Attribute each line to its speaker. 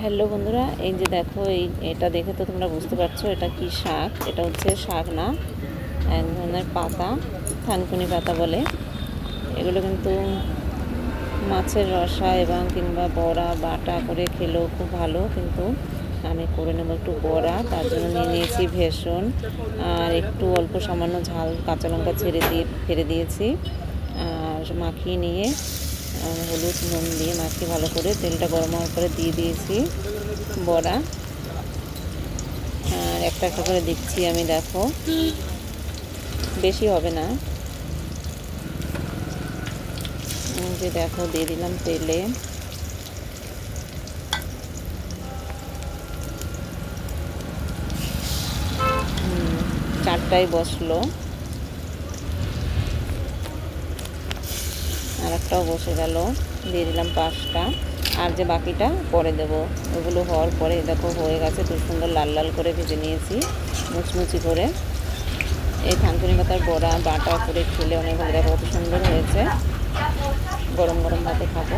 Speaker 1: Hello বন্ধুরা, এই যে দেখো, এই এটা দেখে তো তোমরা বুঝতে পারছ এটা কি শাক? এটা হচ্ছে শাক না, এক ধরনের পাতা, থানকুনি পাতা বলে। এগুলো কিন্তু মাছের রসা এবং কিংবা বড়া, বাটা করে খেলেও খুব ভালো, কিন্তু আমি করে নেব একটু বড়া, তার জন্য নিয়ে নিয়েছি ভেষণ আর একটু অল্প সামান্য ঝাল, কাঁচা লঙ্কা ছেড়ে দিয়ে, ফেলে দিয়েছি আর মাখিয়ে নিয়ে হলুদ, নুন দিয়ে মাখিয়ে ভালো করে তেলটা গরম হওয়ার পরে দিয়ে দিয়েছি বড়া। আর একটা একটা করে দিচ্ছি আমি, দেখো। বেশি হবে না। যে দেখো, দিয়ে দিলাম তেলে। চারটায় বসল। আর একটাও বসে গেল। দিয়ে দিলাম পাঁচটা। আর যে বাকিটা পরে দেব। ওগুলো হওয়ার পরে দেখো হয়ে গেছে। খুব সুন্দর লাল লাল করে ভেজে নিয়েছি, মুচমুচি করে। এই থানকুনি পাতার বড়া, বাটা করে খেলে অনেক ভালো। দেখো কত সুন্দর হয়েছে। গরম গরম ভাতে খাব।